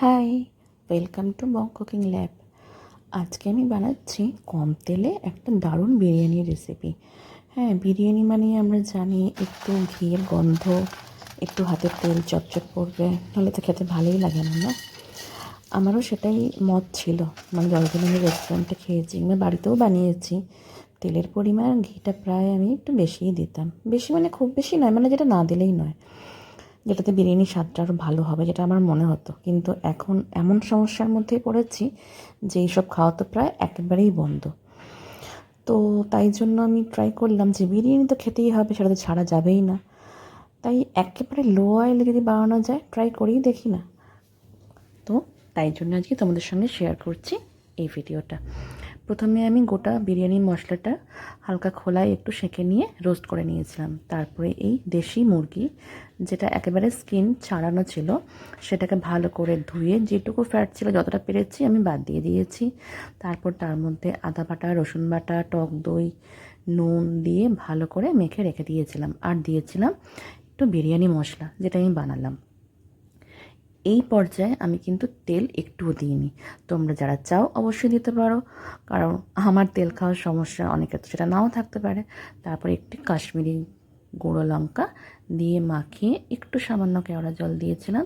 Hi welcome to bong cooking lab আজকে আমি বানাচ্ছি কম তেলে একটা দারুণ বিরিয়ানির রেসিপি হ্যাঁ বিরিয়ানি মানে আমরা জানি একটু ঘিয়ের গন্ধ, একটু হাতে তেল চটচট পড়বে নাহলে তো খেতে ভালোই লাগে না না? আমারও সেটাই মত ছিল। মানে যতদিন আমি রেস্টুরেন্টে খেয়েছি, আমি বাড়িতেও বানিয়েছি। তেলের পরিমাণ, ঘিটা প্রায় আমি একটু বেশিই দিতাম। বেশি মানে খুব বেশি নয় মানে যেটা না দিলেই নয়। যেটাতে বিরিয়ানির স্বাদটা আরও ভালো হবে, যেটা আমার মনে হতো। কিন্তু এখন এমন সমস্যার মধ্যেই পড়েছি যে এইসব খাওয়া তো প্রায় একেবারেই বন্ধ। তো তাই জন্য আমি ট্রাই করলাম যে বিরিয়ানি তো খেতেই হবে, সেটা তো ছাড়া যাবেই না। তাই একেবারে লো অয়েলে যদি বানানো যায় ট্রাই করেই দেখি না। তো তাই জন্য আজকে তোমাদের সঙ্গে শেয়ার করছি। এই ভিডিওটা। প্রথমে আমি গোটা বিরিয়ানি মশলাটা হালকা খোলায় একটু সেঁকে নিয়ে রোস্ট করে নিয়েছিলাম। তারপরে এই দেশি মুরগি, যেটা একেবারে স্কিন ছাড়ানো ছিল, সেটাকে ভালো করে ধুয়ে যেটুকু ফ্যাট ছিল, যতটা পেরেছি আমি বাদ দিয়ে দিয়েছি। তারপর তার মধ্যে আদা বাটা, রসুন বাটা, টক দই, নুন দিয়ে ভালো করে মেখে রেখে দিয়েছিলাম। আর দিয়েছিলাম একটু বিরিয়ানি মশলা, যেটা আমি বানালাম। এই পর্যায়ে আমি কিন্তু তেল একটুও দিইনি। তোমরা যারা চাও অবশ্যই দিতে পারো। কারণ আমার তেল খাওয়ার সমস্যা অনেকের তো সেটা নাও থাকতে পারে। তারপর একটি কাশ্মীরি গুঁড়ো লঙ্কা দিয়ে মাখিয়ে একটু সামান্য কেওড়া জল দিয়েছিলাম।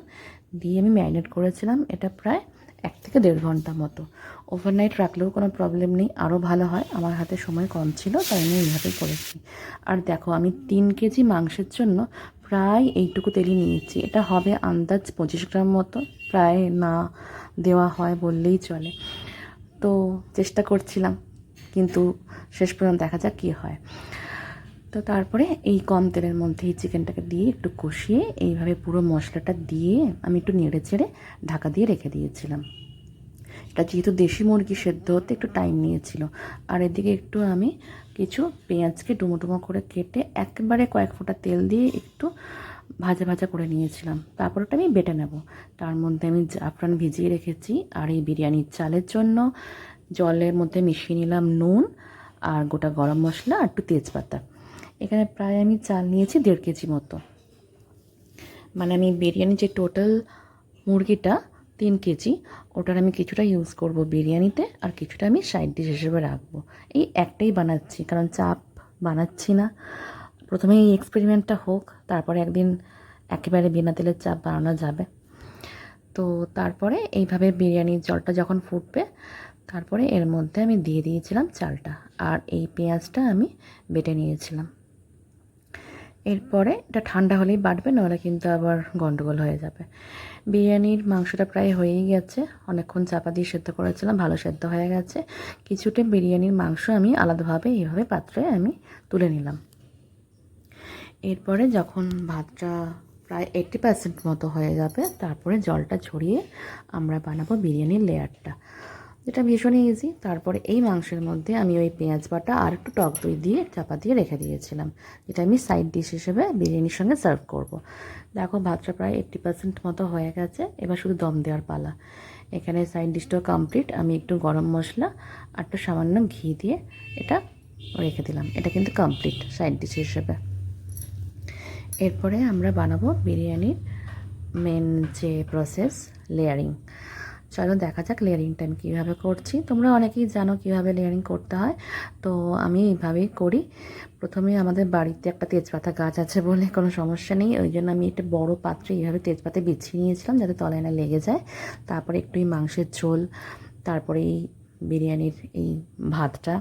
দিয়ে আমি ম্যারিনেট করেছিলাম। এটা প্রায় এক থেকে দেড় ঘণ্টা মতো। ওভারনাইট রাখলেও কোনো প্রবলেম নেই। আরও ভালো হয়। আমার হাতে সময় কম ছিল, তাই আমি এইভাবেই করেছি। আর দেখো, আমি তিন কেজি মাংসের জন্য প্রায় এইটুকু তেলই নিয়েছি এটা হবে আন্দাজ পঁচিশ গ্রাম মতো। প্রায় না দেওয়া হয় বললেই চলে। তো চেষ্টা করছিলাম, কিন্তু শেষ পর্যন্ত দেখা যাক কী হয়। তো তারপরে এই কম তেলের মধ্যে এই চিকেনটাকে দিয়ে একটু কষিয়ে এইভাবে পুরো মশলাটা দিয়ে আমি একটু নেড়ে চেড়ে ঢাকা দিয়ে রেখে দিয়েছিলাম। এটা যেহেতু দেশি মুরগি সেদ্ধ হতে একটু টাইম নিয়েছিল। আর এদিকে একটু আমি কিছু পেঁয়াজকে ডুমো ডুমো করে কেটে একবারে কয়েক ফোঁটা তেল দিয়ে একটু ভাজা ভাজা করে নিয়েছিলাম। তারপর ওটা আমি বেটে নেব। তার মধ্যে আমি জাফরান ভিজিয়ে রেখেছি আর এই বিরিয়ানির চালের জন্য জলের মধ্যে মিশিয়ে নিলাম নুন আর গোটা গরম মশলা আর একটু তেজপাতা। এখানে প্রায় আমি চাল নিয়েছি দেড় কেজি মতো। মানে আমি বিরিয়ানি যে টোটাল মুরগিটা তিন কেজি। ওটার আমি কিছুটা ইউজ করব বিরিয়ানিতে আর কিছুটা আমি সাইড ডিশ হিসেবে রাখব। এই একটাই বানাচ্ছি, কারণ চাপ বানাচ্ছি না। প্রথমে এই এক্সপেরিমেন্টটা হোক, তারপরে একদিন একেবারে বিনা তেলের চাপ বানানো যাবে। তো তারপরে এইভাবে বিরিয়ানির জলটা যখন ফুটবে, তারপরে এর মধ্যে আমি দিয়ে দিয়েছিলাম চালটা। আর এই পেঁয়াজটা আমি বেটে নিয়েছিলাম। এরপরে এটা ঠান্ডা হলেই বাটবে, নাহলে কিন্তু আবার গন্ডগোল হয়ে যাবে। বিরিয়ানির মাংসটা প্রায় হয়েই গেছে। অনেকক্ষণ চাপা দিয়ে সেদ্ধ করেছিলাম, ভালো সেদ্ধ হয়ে গেছে। কিছুটা বিরিয়ানির মাংস আমি আলাদাভাবে, এইভাবে পাত্রে আমি তুলে নিলাম। এরপরে যখন ভাতটা প্রায় এইট্টি পার্সেন্ট মতো হয়ে যাবে, তারপরে জলটা ছড়িয়ে আমরা বানাবো বিরিয়ানির লেয়ারটা। যেটা ভীষণই ইজি তারপরে এই মাংসের মধ্যে আমি ওই পেঁয়াজ বাটা আর একটু টক দই দিয়ে চাপা দিয়ে রেখে দিয়েছিলাম। যেটা আমি সাইড ডিশ হিসেবে বিরিয়ানির সঙ্গে সার্ভ করব। দেখো, ভাতটা প্রায় এইট্টি পার্সেন্ট মতো হয়ে গেছে। এবার শুধু দম দেওয়ার পালা। এখানে সাইড ডিশটাও কমপ্লিট আমি একটু গরম মশলা আর একটু সামান্য ঘি দিয়ে এটা রেখে দিলাম। এটা কিন্তু কমপ্লিট সাইড ডিশ হিসেবে। এরপরে আমরা বানাবো বিরিয়ানির মেন যে প্রসেস লেয়ারিং চলো দেখা যাক লেয়ারিংটা আমি কীভাবে করছি। তোমরা অনেকেই জানো কীভাবে লেয়ারিং করতে হয়। তো আমি এইভাবেই করি। প্রথমে আমাদের বাড়িতে একটা তেজপাতা গাছ আছে বলে কোনো সমস্যা নেই। ওই জন্য আমি একটা বড় পাত্রে এইভাবে তেজপাতা বিছিয়ে নিয়েছিলাম যাতে তলায় না লেগে যায়। তারপরে একটু মাংসের ঝোল, তারপরে এই বিরিয়ানির এই ভাতটা,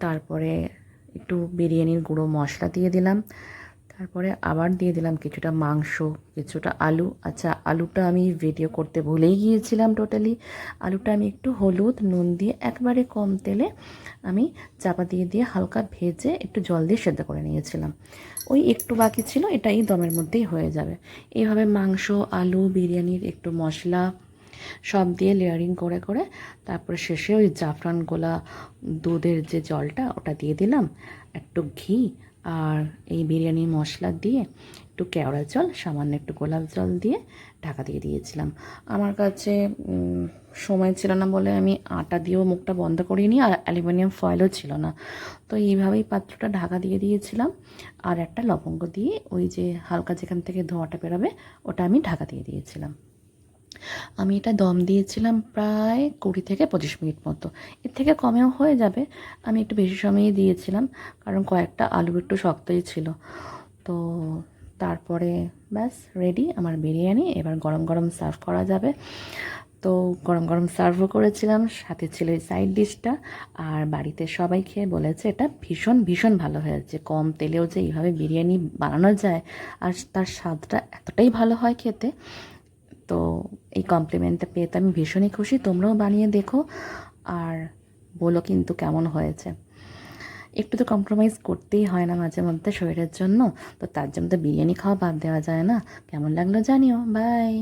তারপরে একটু বিরিয়ানির গুঁড়ো মশলা দিয়ে দিলাম। তারপরে আবার দিয়ে দিলাম কিছুটা মাংস, কিছুটা আলু। আচ্ছা আলুটা আমি ভিডিও করতে ভুলেই গিয়েছিলাম টোটালি আলুটা আমি একটু হলুদ, নুন দিয়ে একবারে কম তেলে আমি চাপা দিয়ে দিয়ে হালকা ভেজে একটু জল দিয়ে সেদ্ধ করে নিয়েছিলাম। ওই একটু বাকি ছিল, এটাই দমের মধ্যেই হয়ে যাবে। এইভাবে মাংস, আলু, বিরিয়ানির একটু মশলা সব দিয়ে লেয়ারিং করে করে তারপরে শেষে ওই জাফরান গোলা দুধের যে জলটা, ওটা দিয়ে দিলাম। একটু ঘি আর এই বিরিয়ানির মশলা দিয়ে একটু কেওড়া জল, সামান্য একটু গোলাপ জল দিয়ে ঢাকা দিয়ে দিয়েছিলাম। আমার কাছে সময় ছিল না বলে আমি আটা দিয়েও মুখটা বন্ধ করিনি আর অ্যালুমিনিয়াম ফয়েলও ছিল না। তো এইভাবেই পাত্রটা ঢাকা দিয়ে দিয়েছিলাম আর একটা লবঙ্গ দিয়ে ওই যে হালকা যেখান থেকে ধোঁয়াটা বেরোবে ওটা আমি ঢাকা দিয়ে দিয়েছিলাম। আমি এটা দম দিয়েছিলাম প্রায় কুড়ি থেকে পঁচিশ মিনিট মতো। এর থেকে কমেও হয়ে যাবে। আমি একটু বেশি সময়ই দিয়েছিলাম, কারণ কয়েকটা আলু একটু শক্তই ছিল। তো তারপরে ব্যাস রেডি আমার বিরিয়ানি। এবার গরম গরম সার্ভ করা যাবে। তো গরম গরম সার্ভও করেছিলাম, সাথে ছিল এই সাইড ডিশটা আর বাড়িতে সবাই খেয়ে বলেছে, এটা ভীষণ ভীষণ ভালো হয়েছে। কম তেলেও যে এইভাবে বিরিয়ানি বানানো যায়, আর তার স্বাদটা এতটাই ভালো হয় খেতে। তো এই কমপ্লিমেন্টটা পেয়ে তো আমি ভীষণই খুশি। তোমরাও বানিয়ে দেখো আর বলো কিন্তু কেমন হয়েছে। একটু তো কম্প্রোমাইজ করতেই হয় না মাঝে মধ্যে শরীরের জন্য। তো তার জন্য তো বিরিয়ানি খাওয়া বাদ দেওয়া যায় না। কেমন লাগল জানিও। বাই